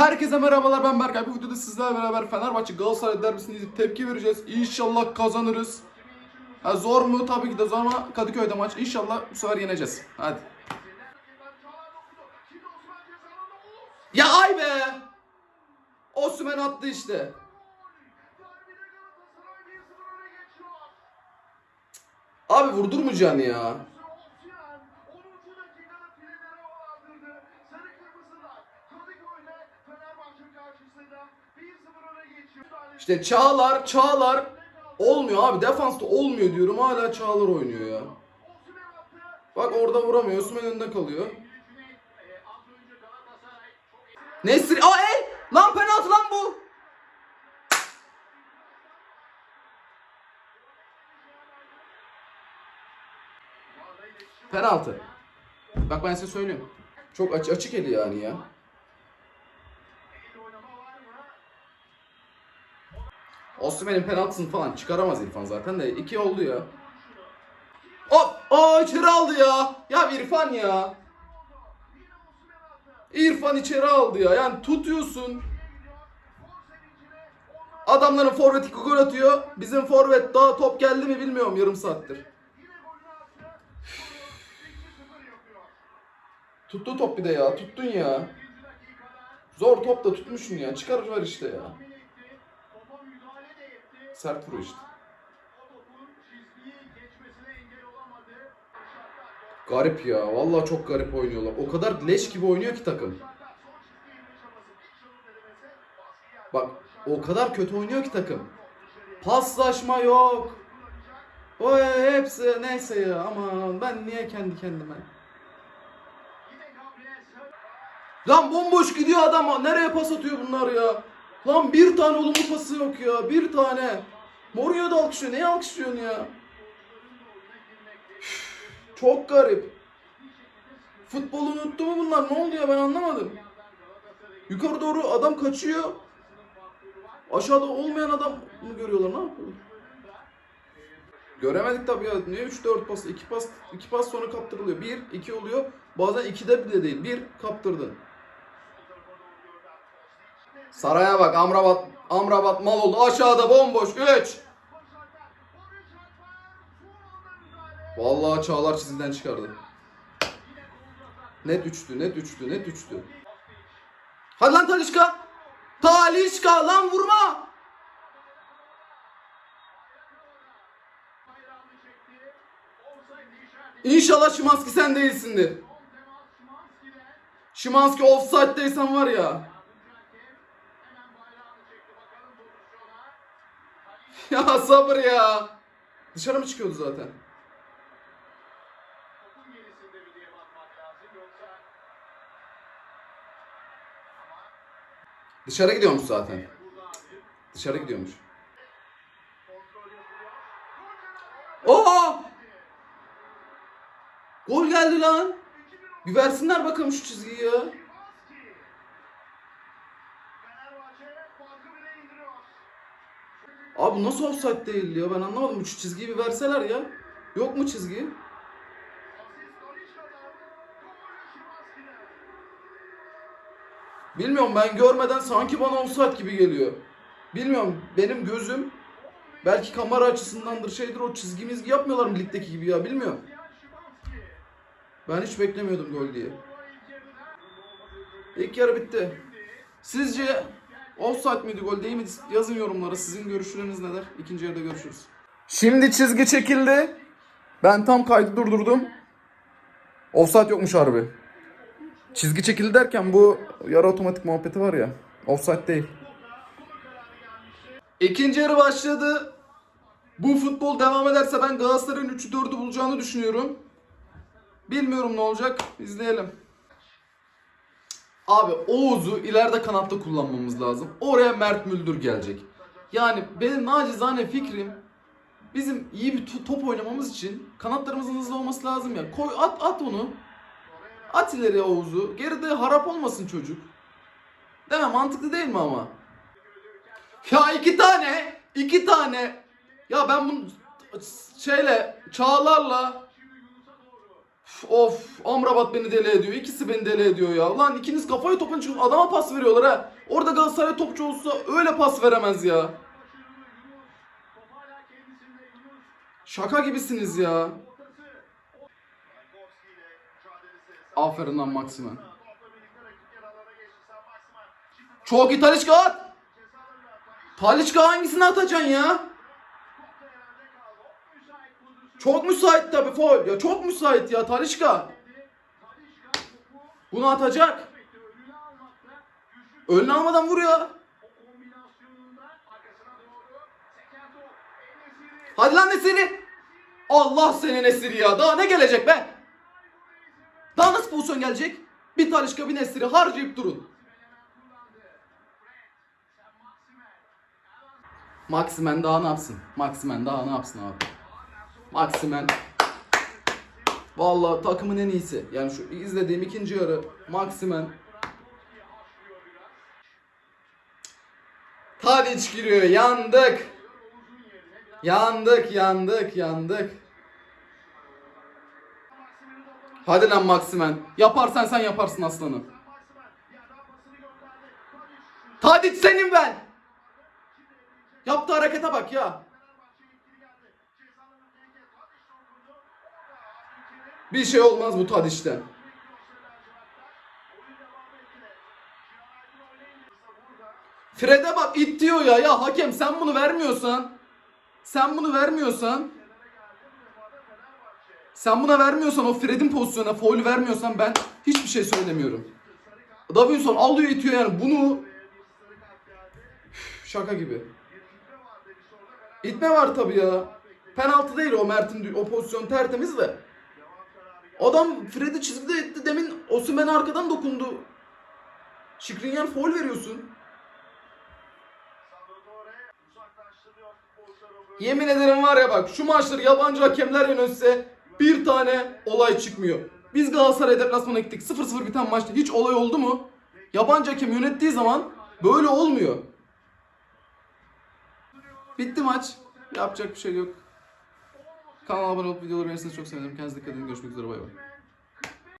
Herkese merhabalar ben Berkay. Bu videoda sizlerle beraber Fenerbahçe Galatasaray derbisine gidip tepki vereceğiz. İnşallah kazanırız. Ha, zor mu? Tabii ki de zor ama Kadıköy'de maç. İnşallah bu sefer yeneceğiz. Hadi. Ya ay be! Osman attı işte. Abi vurdurmayacaksın ya. İşte Çağlar, Çağlar olmuyor abi. Defansta olmuyor diyorum. Hala Çağlar oynuyor ya. Bak orada vuramıyor. Osman önünde kalıyor. Nesri... Aa el! Lan penaltı lan bu! Penaltı. Bak ben size söyleyeyim. Çok aç açık eli yani ya. Osimhen'in penaltısını falan çıkaramaz İrfan zaten de. iki oldu ya. Hop! Aa içeri aldı ya. Ya İrfan ya. İrfan içeri aldı ya. Yani tutuyorsun. Adamların forveti gol atıyor. Bizim forvet daha top geldi mi bilmiyorum yarım saattir. Tuttu top bir de ya. Tuttun ya. Zor top da tutmuşsun ya. Çıkar var işte ya. Sert işte. Garip ya. Vallahi çok garip oynuyorlar. O kadar leş gibi oynuyor ki takım. Bak o kadar kötü oynuyor ki takım. Paslaşma yok. O hepsi neyse ya aman ben niye kendi kendime. Lan bomboş gidiyor adam. Nereye pas atıyor bunlar ya? Lan bir tane olumlu pası yok ya. Bir tane. Mourinho da alkışlıyor. Neye alkışlıyorsun ya? Çok garip. Futbolu unuttu mu bunlar? Ne oldu ya ben anlamadım. Yukarı doğru adam kaçıyor. Aşağıda olmayan adam mı görüyorlar? Ne yapıyorlar? Göremedik tabii ya. Niye 3-4 pas? 2 pas 2 pas sonra kaptırılıyor. 1 2 oluyor. Bazen 2'de bile değil. 1 kaptırdın. Saraya bak Amrabat Amrabat mal oldu. Aşağıda bomboş 3. Vallahi Çağlar çizgiden çıkardı. Net üçtü, net üçtü, net üçtü. Hadi lan Talişka. Talişka lan vurma. İnşallah Şimanski sen değilsindir. Şimanski offside'deysen var ya. Ya sabır ya. Dışarı mı çıkıyordu zaten? Dışarı gidiyormuş zaten. Dışarı gidiyormuş. Oo! Gol geldi lan. Bir versinler bakalım şu çizgiyi ya. Abi nasıl offside değil ya ben anlamadım. Şu çizgiyi bir verseler ya. Yok mu çizgi? Bilmiyorum ben görmeden sanki bana offside gibi geliyor. Bilmiyorum benim gözüm belki kamera açısındandır şeydir o çizgi mizgi yapmıyorlar mı ligdeki gibi ya bilmiyorum. Ben hiç beklemiyordum gol diye. İlk yarı bitti. Sizce offside miydi gol değil miydi? Yazın yorumlara sizin görüşleriniz neler? İkinci yarıda görüşürüz. Şimdi çizgi çekildi. Ben tam kaydı durdurdum. Offside yokmuş harbi. Çizgi çekildi derken bu yarı otomatik muhabbeti var ya. Offside değil. İkinci yarı başladı. Bu futbol devam ederse ben Galatasaray'ın 3'ü 4'ü bulacağını düşünüyorum. Bilmiyorum ne olacak. İzleyelim. Abi Oğuz'u ileride kanatta kullanmamız lazım. Oraya Mert Müldür gelecek. Yani benim nacizane fikrim bizim iyi bir to- top oynamamız için kanatlarımızın hızlı olması lazım ya. Koy at at onu. At ileri Oğuz'u. Geride harap olmasın çocuk. Değil mi? Mantıklı değil mi ama? Ya iki tane, iki tane. Ya ben bunu şeyle, Çağlar'la Of Amrabat beni deli ediyor. İkisi beni deli ediyor ya. Lan ikiniz kafayı topun çıkıp adama pas veriyorlar ha. Orada Galatasaray topçu olsa öyle pas veremez ya. Şaka gibisiniz ya. Aferin lan Maximen. Çok iyi Talişka at. Talişka hangisini atacaksın ya? Çok müsait tabii foul. Ya çok müsait ya Talişka. Bunu atacak. Önüne almadan vuruyor. Hadi lan Nesiri. Allah senin Nesiri ya. Daha ne gelecek be? Daha nasıl pozisyon gelecek? Bir Talişka bir Nesiri harcayıp durun. Maximen daha ne yapsın? Maximen daha ne yapsın abi? Maximen Vallahi takımın en iyisi. Yani şu izlediğim ikinci yarı Maximen Tadic giriyor. Yandık. Yandık, yandık, yandık. Hadi lan Maximen. Yaparsan sen yaparsın aslanım. Tadic senin ben. Yaptığı harekete bak ya. Bir şey olmaz bu Tadic'ten. Fred'e bak it diyor ya. Ya hakem sen bunu vermiyorsan sen bunu vermiyorsan sen buna vermiyorsan o Fred'in pozisyonuna foul vermiyorsan ben hiçbir şey söylemiyorum. Davinson alıyor itiyor yani bunu şaka gibi. İtme var tabii ya. Penaltı değil o Mert'in o pozisyon tertemiz de. Adam Fred'i çizgide etti demin Osimhen arkadan dokundu. Şikrinyer foul veriyorsun. Yemin ederim var ya bak şu maçları yabancı hakemler yönetse bir tane olay çıkmıyor. Biz Galatasaray deplasmana gittik 0-0 biten maçta hiç olay oldu mu? Yabancı hakem yönettiği zaman böyle olmuyor. Bitti maç. Yapacak bir şey yok. Kanala abone olup videoları beğenirseniz çok sevinirim. Kendinize dikkat edin. Görüşmek üzere. Bay bay.